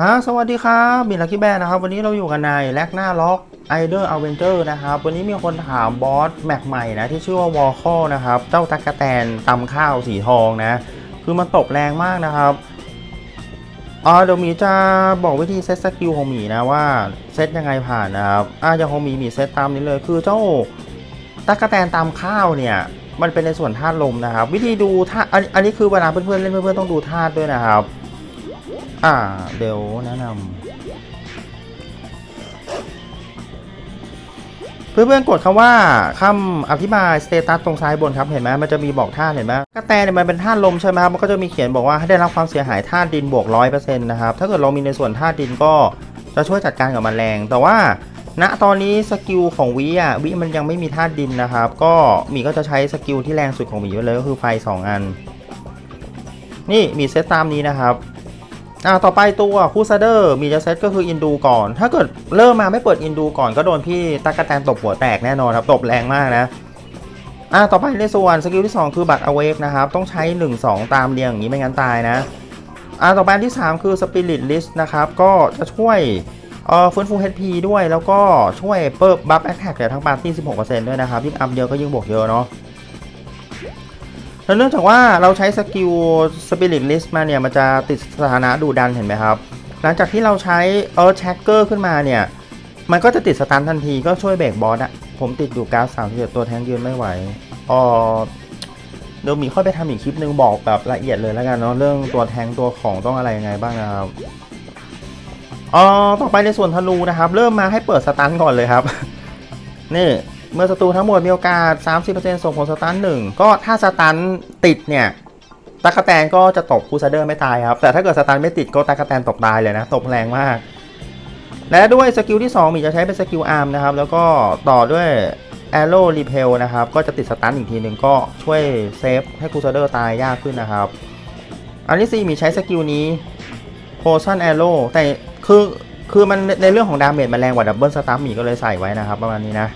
ฮะสวัสดีครับบินลักกี้แบนนะครับ วันนี้เราอยู่กันในแลกหน้าล็อกไอเดอร์อเวนเจอร์นะครับวันนี้มีคนถามบอสแม็กใหม่นะที่ชื่อว่าวอลคอนะครับเจ้าตักะแตนตำข้าวสีทองนะ คือมันตบแรงมากนะครับอ่าเดี๋ยวหมีจะบอกวิธีเซตสกิลของหมีนะว่าเซตยังไงผ่านนะครับอ่าอย่างของหมีมีเซตตามนี้เลยคือเจ้าตักะแตนตำข้าวเนี่ยมันเป็นในส่วนธาตุลมนะครับ วิธีดูธาตุอันอันนี้คือเวลาเพื่อนๆเล่นเพื่อนๆต้องดูธาตุด้วยนะครับ อ่า เดี๋ยวแนะนำเพื่อนๆกดคำว่าคำอธิบายสเตตัสตรงซ้ายบนครับเห็นไหมมันจะมีบอกท่าเห็นไหมกระแตเนี่ยมันเป็นท่าลมใช่ไหมครับมันก็จะมีเขียนบอกว่าให้ได้รับความเสียหายท่าดินบวกร้อยเปอร์เซ็นต์นะครับ ถ้าเกิดเรามีในส่วนท่าดินก็จะช่วยจัดการกับแมลงแต่ว่าณตอนนี้สกิลของวิอะวิมันยังไม่มีธาตุดินนะครับ ก็มีก็จะใช้สกิลที่แรงสุดของมีไปเลยก็คือไฟ 2 อัน นี่มีเซตตามนี้นะครับ อ่าต่อไปตัวคูซาเดอร์มีจะเซตก็คืออินดูก่อน ถ้าเกิดเริ่มมาไม่เปิดอินดูก่อนก็โดนพี่ตากะแตนตบหัวแตกแน่นอนครับ ตบแรงมากนะอ่าต่อไปในส่วนสกิลที่ 2 คือบัตรอเวกนะครับ ต้องใช้ 1 2 ตามเรียงอย่างนี้ไม่งั้นตายนะอ่าต่อไปที่ 3 คือสปิริตลิสต์นะครับ ก็จะช่วยเอ่อฟื้นฟู HP ด้วยแล้วก็ช่วยเปิดบัฟแอคแท็กแต่ทั้งปาร์ตี้ 16%ด้วยนะครับยิ่งอัพเยอะก็ยิ่งบวกเยอะเนาะ แล้วเนื่องจากว่าเราใช้สกิล Spirit List มาเนี่ย มันจะติดสถานะดูดันเห็นไหมครับ หลังจากที่เราใช้ Earth Tracker ขึ้นมาเนี่ย มันก็จะติดสตันทันทีก็ช่วยเบรกบอสอะผมติดอยู่การ์ดสามสิบตัวแทงยืนไม่ไหวอ๋อเดี๋ยวมีค่อยไปทำอีกคลิปนึงบอกแบบละเอียดเลยแล้วกันเนาะเรื่องตัวแทงตัวของต้องอะไรยังไงบ้างนะครับอ๋อต่อไปในส่วนธนูนะครับ เริ่มมาให้เปิดสตันก่อนเลยครับ นี่ เมื่อศัตรูทั้งหมดมีโอกาส 30%ส่งผลสตันหนึ่งก็ถ้าสตันติดเนี่ยตากะแตนก็จะตบคูซาเดอร์ไม่ตายครับ แต่ถ้าเกิดสตันไม่ติดก็ตากะแตนตบตายเลยนะ ตบแรงมาก และด้วยสกิลที่ 2 มีจะใช้เป็นสกิลอาร์มนะครับ แล้วก็ต่อด้วย Arrow Repel นะครับ ก็จะติดสตันอีกทีหนึ่งก็ช่วยเซฟให้คูซาเดอร์ตายยากขึ้นนะครับ อันที่ 4 มีใช้สกิลนี้ Potion Arrow แต่คือคือมันในเรื่องของดาเมจมันแรงกว่าดับเบิลสตัฟมีก็เลยใส่ไว้นะครับ ประมาณนี้นะ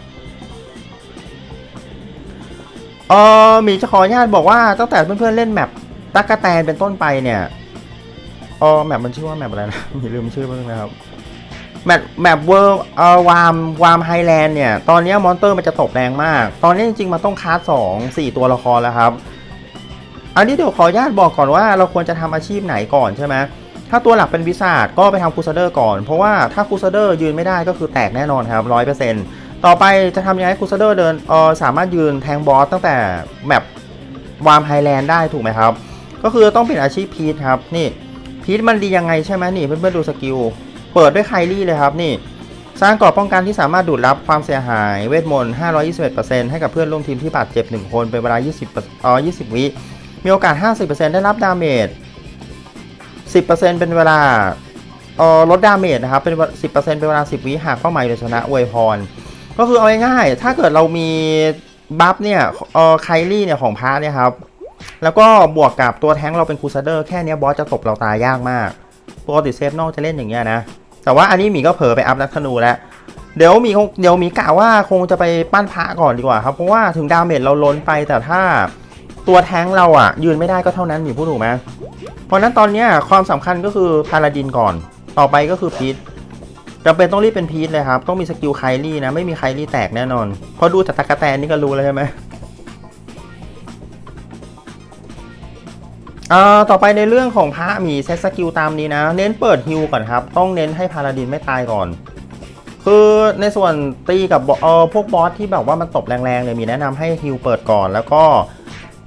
เออหมีจะขออนุญาตบอกว่าตั้งแต่เพื่อนๆเล่นแมปตักกแตนเป็นต้นไปเนี่ยเออแมปมันชื่อว่าแมปอะไรนะมีลืมชื่อบ้างนะครับแมปแมปเวิร์เออวามวามไฮแลนด์เนี่ย ตอนนี้มอนเตอร์มันจะตบแรงมาก ตอนนี้จริงๆมันต้องคาสสองสี่ตัวละครแล้วครับ อันนี้เดี๋ยวขออนุญาตบอกก่อนว่าเราควรจะทำอาชีพไหนก่อนใช่ไหมถ้าตัวหลักเป็นวิสาดก็ไปทำคูซเดอร์ก่อน เพราะว่าถ้าคูซเดอร์ยืนไม่ได้ก็คือแตกแน่นอนครับร้อยเปอร์เซ็นต์ ต่อไปจะทำยังไงให้คูซเดอร์เดินเออสามารถยืนแทงบอสตั้งแต่แมปวามไฮแลนด์ได้ถูกไหมครับ ก็คือต้องเป็นอาชีพพีทครับนี่พีทมันดียังไงใช่ไหมนี่เพื่อนๆดูสกิลเปิดด้วยไคลี่เลยครับนี่ สร้างกรอบป้องกันที่สามารถดูดรับความเสียหายเวทมนต์ 521%ให้กับเพื่อนร่วมทีมที่บาดเจ็บ 1 คนเป็นเวลา 20เอ่อ20 วิมีโอกาส 50%ได้รับดาเมจ 10%เป็นเวลาเอ่อลดดาเมจนะครับเป็น 10%เป็นเวลา 10 วิหากเป้าหมายโดยชนะอวยพร ก็คือเอาง่ายๆ ถ้าเกิดเรามีบัฟเนี่ยเออไคลี่เนี่ยของพาร์เนี่ยครับ แล้วก็บวกกับตัวแท้งเราเป็นครูซเดอร์แค่เนี้ยบอสจะตบเราตายยากมากปกติเซฟนอกจะเล่นอย่างเงี้ยนะ แต่ว่าอันนี้หมีก็เผลอไปอัพนักธนูแล้ว เดี๋ยวหมีคงเดี๋ยวหมีกะว่าคงจะไปปั้นพระก่อนดีกว่าครับ เพราะว่าถึงดาเมจเราล้นไปแต่ถ้าตัวแท้งเราอะยืนไม่ได้ก็เท่านั้นหมีพูดถูกไหมเพราะนั้นตอนเนี้ยความสำคัญก็คือพาลาดินก่อน ต่อไปก็คือพีท จำเป็นต้องรีบเป็นพีทเลยครับ ต้องมีสกิลไคลี่นะ ไม่มีไคลี่แตกแน่นอนเพราะดูจากตะกะแตนนี่ก็รู้แล้วใช่ไหมอ่าต่อไปในเรื่องของพระมีเซตสกิลตามนี้นะ เน้นเปิดฮิวก่อนครับ ต้องเน้นให้พาลาดินไม่ตายก่อน คือในส่วนตีกับเออพวกบอสที่แบบว่ามันตบแรงๆเนี่ยมีแนะนำให้ฮิวเปิดก่อน แล้วก็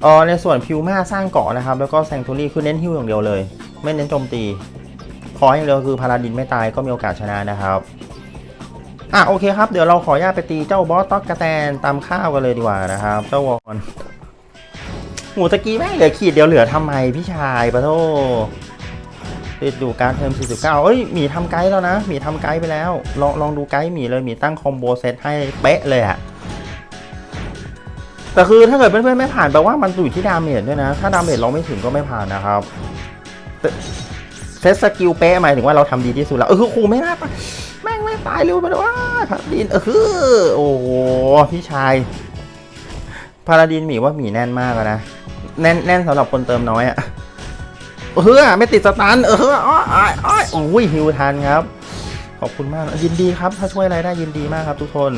เออในส่วนพิวมาสร้างเกาะนะครับ แล้วก็แซงทูรี่คือเน้นฮิวอย่างเดียวเลย ไม่เน้นโจมตี ขออย่างเดียวคือพาราดินไม่ตายก็มีโอกาสชนะนะครับอะโอเคครับเดี๋ยวเราขออนุญาตไปตีเจ้าบอสต๊อกกระแตนตามข้าวกันเลยดีกว่านะครับ เจ้าวอนหมูตะกี้แม่งเหลือขีดเดียวเหลือทำไมพี่ชายปะโทติดอยู่การเทอม 49 เอ้ยหมีทำไกด์แล้วนะหมีทำไกด์ไปแล้ว ลองลองดูไกด์หมีเลยหมีตั้งคอมโบเซตให้เป๊ะเลยอะแต่คือถ้าเกิดเพื่อนๆไม่ผ่านแปลว่ามันอยู่ที่ดาเมจด้วยนะ ถ้าดาเมจเราไม่ถึงก็ไม่ผ่านนะครับ เซตสกิลเป๊ะหมายถึงว่าเราทำดีที่สุดแล้ว เออครูไม่น่าตายแม่งไม่ตายเร็วไปเลยว่าพาราดินเออคือโอ้โหพี่ชายพาราดินหมีว่าหมีแน่นมากนะแน่นแน่นสำหรับคนเติมน้อยอะเออไม่ติดสตันเอออ้อยอ้อยอ้อยโอ้ยฮิวทันครับ ขอบคุณมากยินดีครับ ถ้าช่วยอะไรได้ยินดีมากครับทุกคน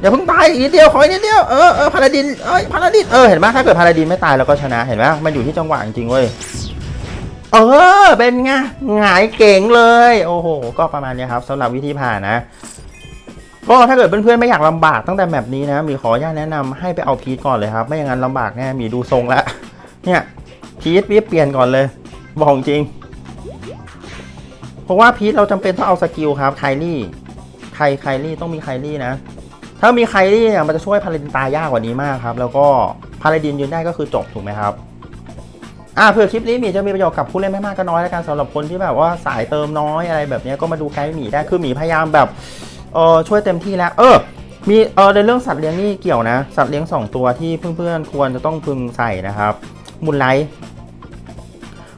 อย่าเพิ่งตายอีกนิดเดียวขออีกนิดเดียวเออเออพาราดินเอ้ยพาราดินเออเห็นไหมถ้าเกิดพาราดินไม่ตายเราก็ชนะเห็นไหมมันอยู่ที่จังหวะจริงเว้ย เออ เป็นไงหงายเก่งเลย โอ้โห ก็ประมาณนี้ครับสำหรับวิธีผ่านนะ ก็ถ้าเกิดเพื่อนๆไม่อยากลำบากตั้งแต่แมปนี้นะ มีขออนุญาตแนะนำให้ไปเอาพีทก่อนเลยครับ ไม่อย่างนั้นลำบากแน่ มีดูทรงแล้ว เนี่ยพีทเปลี่ยนก่อนเลย บอกจริง เพราะว่าพีทเราจำเป็นต้องเอาสกิลครับไคลี่ไคไคลี่ต้องมีไคลี่นะ ถ้ามีไคลี่เนี่ยมันจะช่วยพาราดินตายยากกว่านี้มากครับ แล้วก็พาราดินยืนได้ก็คือจบถูกไหมครับ อ่าเผื่อคลิปนี้หมีจะมีประโยชน์กับผู้เล่นไม่มากก็น้อยแล้วกันสำหรับคนที่แบบว่าสายเติมน้อยอะไรแบบนี้ก็มาดูไกด์หมีได้คือหมีพยายามแบบเออช่วยเต็มที่แล้ว เออมีเออในเรื่องสัตว์เลี้ยงนี่เกี่ยวนะ สัตว์เลี้ยงสองตัวที่เพื่อนๆควรจะต้องพึงใส่นะครับมูลไลท์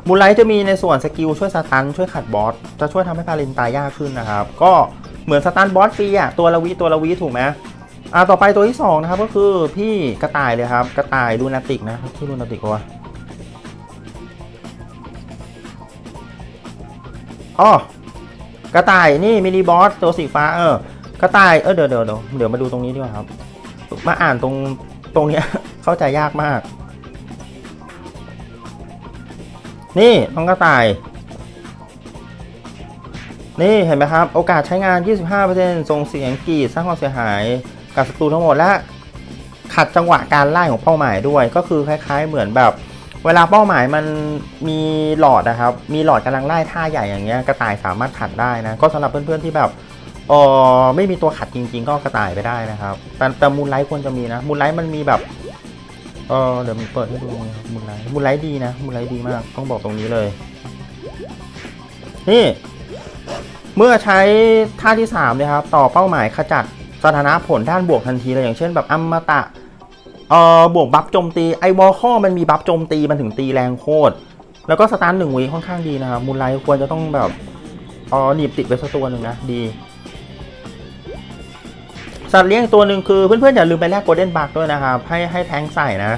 มูลไลท์จะมีในส่วนสกิลช่วยสตันช่วยขัดบอสจะช่วยทำให้พาลินตายยากขึ้นนะครับ ก็เหมือนสตันบอสฟรีอะตัวละวิตัวละวิถูกไหมอ่าต่อไปตัวที่สองนะครับก็คือพี่กระต่ายเลยครับ กระต่ายลูนาติกนะที่ลูนาติกวะ อ๋อกระต่ายนี่มินิบอสตัวสีฟ้าเออกระต่ายเออเดี๋ยวเดี๋ยวเดี๋ยวเดี๋ยวมาดูตรงนี้ดีกว่าครับ มาอ่านตรงตรงเนี้ย เข้าใจยากมาก นี่น้องกระต่าย นี่เห็นไหมครับ โอกาสใช้งาน 25%ส่งเสียงกรีดสร้างความเสียหายกับศัตรูทั้งหมดและขัดจังหวะการไล่ของเป้าหมายด้วย ก็คือคล้าย ๆ เหมือนแบบ เวลาเป้าหมายมันมีหลอดนะครับ มีหลอดกำลังไล่ท่าใหญ่อย่างเงี้ยกระต่ายสามารถขัดได้นะก็สำหรับเพื่อนๆที่แบบเออไม่มีตัวขัดจริง ๆ ก็กระต่ายไปได้นะครับ แต่แต่มูลไลท์ควรจะมีนะมูลไลท์มันมีแบบเออเดี๋ยวมีเปิดให้ดูมูลไลท์มูลไลท์ดีนะมูลไลท์ดีมากต้องบอกตรงนี้เลย นี่ เมื่อใช้ท่าที่3นี่ยครับ ต่อเป้าหมายขจัดสถานะผลด้านบวกทันทีเลยอย่างเช่นแบบอมตะ เอ่อบวกบัฟโจมตีไอวอลข้อมันมีบัฟโจมตีมันถึงตีแรงโคตร แล้วก็สตาร์ทหนึ่งวีค่อนข้างดีนะครับมูลไลท์ควรจะต้องแบบอ๋อหนีบติดไว้สักตัวหนึ่งนะดี สัตว์เลี้ยงตัวหนึ่งคือเพื่อนๆอย่าลืมไปแลกโกลเด้นบักด้วยนะครับ ให้ให้แทงใส่นะ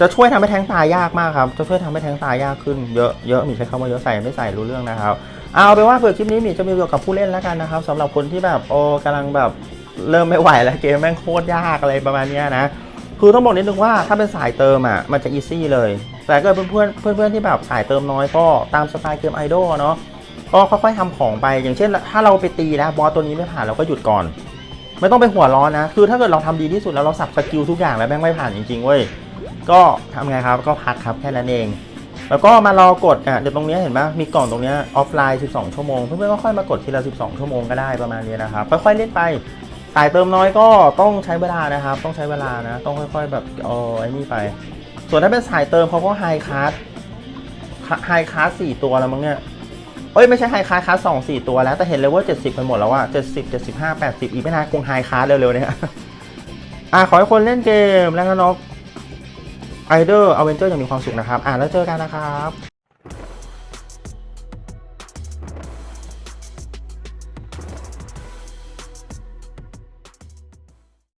จะช่วยทำให้แทงตายยากมากครับ จะช่วยทำให้แทงตายยากขึ้นเยอะเยอะมีใช้คำว่าเยอะใส่ไม่ใส่รู้เรื่องนะครับ เอาไปว่าเผื่อคลิปนี้มีจะมีประโยชน์กับผู้เล่นแล้วกันนะครับสำหรับคนที่แบบโอ้กำลังแบบ เริ่มไม่ไหวแล้วเกมแม่งโคตรยากอะไรประมาณนี้นะ คือต้องบอกนิดนึงว่าถ้าเป็นสายเติมอะมันจะอีซี่เลย แต่ก็เพื่อนเพื่อนเพื่อนเพื่อนที่แบบสายเติมน้อยก็ตามสไตล์เกมไอดอลเนาะก็ค่อยๆทำของไปอย่างเช่น ถ้าเราไปตีแล้วบอสตัวนี้ไม่ผ่านเราก็หยุดก่อน ไม่ต้องไปหัวร้อนนะ คือถ้าเกิดเราทำดีที่สุดแล้วเราสับสกิลทุกอย่างแล้วแม่งไม่ผ่านจริงๆเว้ยก็ทำไงครับก็พักครับแค่นั้นเอง แล้วก็มารอกดอะเดี๋ยวตรงนี้เห็นไหมมีกล่องตรงนี้ออฟไลน์ 12 ชั่วโมง เพื่อนๆก็ค่อยมากดทีละ 12 ชั่วโมงก็ได้ประมาณนี้นะครับ ค่อยๆเล่นไป สายเติมน้อยก็ต้องใช้เวลานะครับ ต้องใช้เวลานะ ต้องค่อย ๆ แบบเออไอ้นี่ไป ส่วนถ้าเป็นสายเติมเขาก็ไฮค a าสไฮค a าสสี่ตัวแล้วมั้งเนี่ยเอ้ยไม่ใช่ไฮค a าสค a าสสองสี่ตัวแล้วแต่เห็นเลยว่า70ไปหมดแล้วอะ70 75 80อีกไม่นานคงไฮค a าสเร็วๆเนี่ยอะขอให้คนเล่นเกมแล้วก็นกไอเดอร์อเวนเจอร์อย่างมีความสุขนะครับ อะแล้วเจอกันนะครับ